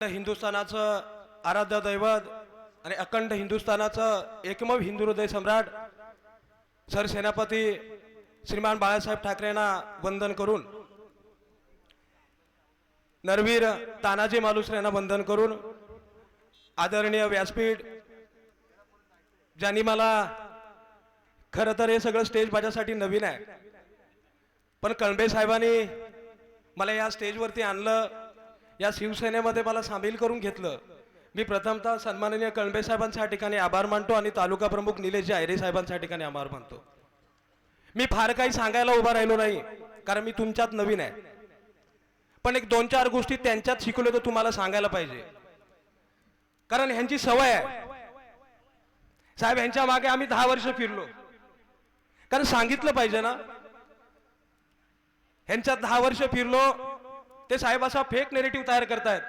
हिंदुस्थानाचं आराध्य दैवत आणि अखंड हिंदुस्थानाचं एकमेव हिंदू हृदय सम्राट सरसेनापती श्रीमान बाळासाहेब ठाकरेंना वंदन करून नरवीर तानाजी मालुसरे यांना वंदन करून आदरणीय व्यासपीठ ज्यांनी मला खरं तर हे सगळं स्टेज माझ्यासाठी नवीन आहे पण कळंबे साहेबांनी मला या स्टेजवरती आणलं. या शिवसेनेमध्ये मला सामील करून घेतलं. मी प्रथमतः सन्माननीय कळंबे साहेबांच्या ठिकाणी आभार मानतो आणि तालुका प्रमुख निलेशजी आयरे साहेबांच्या ठिकाणी आभार मानतो. मी फार काही सांगायला उभा राहिलो नाही कारण मी तुमच्यात नवीन आहे. पण एक दोन चार गोष्टी त्यांच्यात शिकवल्या तर तुम्हाला सांगायला पाहिजे. कारण ह्यांची सवय आहे. साहेब ह्यांच्या मागे आम्ही दहा वर्ष फिरलो. कारण सांगितलं पाहिजे ना. ह्यांच्यात दहा वर्ष फिरलो ते साहेब असा फेक नेरेटिव्ह तयार करतायत.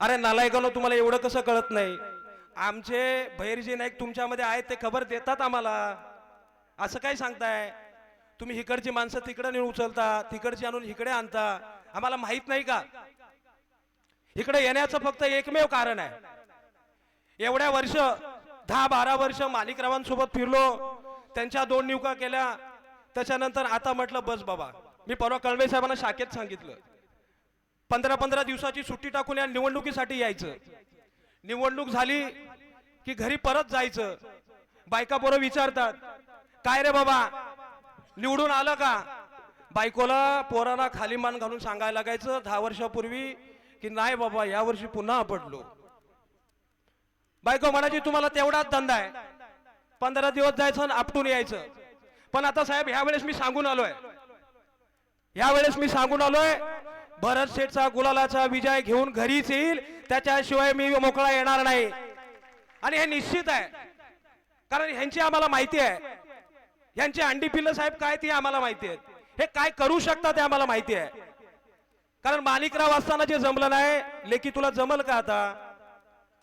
अरे नालायकानो तुम्हाला एवढं कसं कळत नाही? आमचे भैरजी नाईक तुमच्यामध्ये आहेत ते खबर देतात आम्हाला. असं काय सांगताय? तुम्ही इकडची माणसं तिकडे नेऊन उचलता तिकडची आणून इकडे आणता. आम्हाला माहीत नाही का? इकडे येण्याचं फक्त एकमेव कारण आहे. एवढ्या वर्ष दहा बारा वर्ष मालिकरावांसोबत फिरलो. त्यांच्या दोन निवका केल्या. त्याच्यानंतर आता म्हटलं बस बाबा. मी परवा कळवे साहेबांना शाखेत सांगितलं. पंधरा पंधरा दिवसाची सुट्टी टाकून या निवडणुकीसाठी यायचं. निवडणूक झाली की घरी परत जायचं. बायका पोरं विचारतात काय रे बाबा? निवडून आलं का? बायकोला पोराला खाली मान घालून सांगायला लागायचं दहा वर्षापूर्वी की नाही बाबा या वर्षी पुन्हा पडलो बायको म्हणायची तुम्हाला तेवढाच धंदा आहे. पंधरा दिवस जायचं आणि आपटून यायचं. पण आता साहेब ह्या वेळेस मी सांगून आलोय. यावेळेस मी सांगून आलोय भरत शेठचा गुलालाचा विजय घेऊन घरीच येईल त्याच्याशिवाय मी मोकळा येणार नाही. आणि हे निश्चित आहे कारण ह्यांची आम्हाला माहिती आहे. यांची अंडी पिल्ल साहेब काय ती आम्हाला माहिती आहे हे काय करू शकतात ते आम्हाला माहिती आहे. कारण माणिकराव असताना जे जमलं नाही लेकी तुला जमल का आता?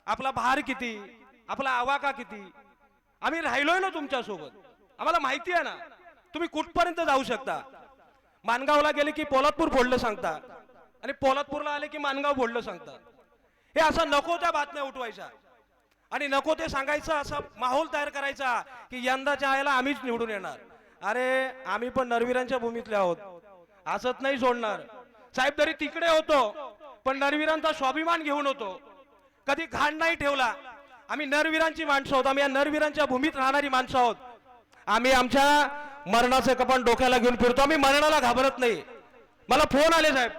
आपला भार किती? आपला आवाका किती? आम्ही राहिलोय ना तुमच्यासोबत. आम्हाला माहिती आहे ना तुम्ही कुठपर्यंत जाऊ शकता? मानगावला गेले की पोलादपूर फोडलं सांगता आणि पोलादपूरला आले की मानगाव फोडलं सांगता हे असं नको त्या बातम्या उठवायच्या. आणि नको ते सांगायचं असा माहोल तयार करायचा की यंदाच्या आयला आम्हीच निवडून येणार. अरे आम्ही पण नरवीरांच्या भूमीतले आहोत. असंच नाही सोडणार. साहेब तरी तिकडे होतो पण नरवीरांचा स्वाभिमान घेऊन होतो. कधी घाण नाही ठेवला. आम्ही नरवीरांची माणसं आहोत. आम्ही या नरवीरांच्या भूमीत राहणारी माणसं आहोत. आम्ही आमच्या मरणाचं कपान डोक्याला घेऊन फिरतो. आम्ही मरणाला घाबरत नाही. मला फोन आले साहेब.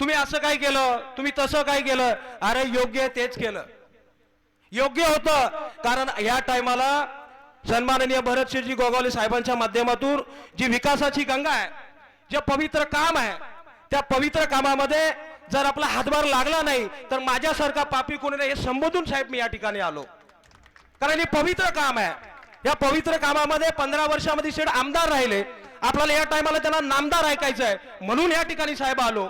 तुम्ही असं काय केलं? तुम्ही तसं काय केलं? अरे योग्य आहे तेच केलं. योग्य होतं. कारण या टायमाला सन्माननीय भरतशेठजी गोगावले साहेबांच्या माध्यमातून जी विकासाची गंगा आहे जे पवित्र काम आहे त्या पवित्र कामामध्ये जर आपला हातभार लागला नाही तर माझ्यासारखा पापी कोणी नाही हे संबोधून साहेब मी या ठिकाणी आलो. कारण हे पवित्र काम आहे. या पवित्र कामामध्ये पंधरा वर्षामध्ये शेड आमदार राहिले. आपल्याला या टायमाला त्यांना नामदार ऐकायचं आहे. म्हणून या ठिकाणी साहेब आलो.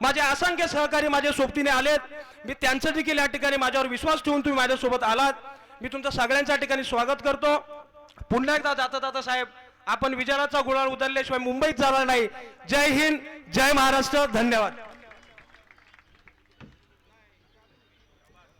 माझे असंख्य सहकारी माझ्या सोबतीने आलेत. मी त्यांचं देखील या ठिकाणी माझ्यावर विश्वास ठेवून तुम्ही माझ्यासोबत आलात. मी तुमचं सगळ्यांच्या ठिकाणी स्वागत करतो. पुन्हा एकदा जाता जाता साहेब आपण विचाराचा गुळाळ उतरल्याशिवाय मुंबईत जाणार नाही. जय हिंद जय महाराष्ट्र. धन्यवाद.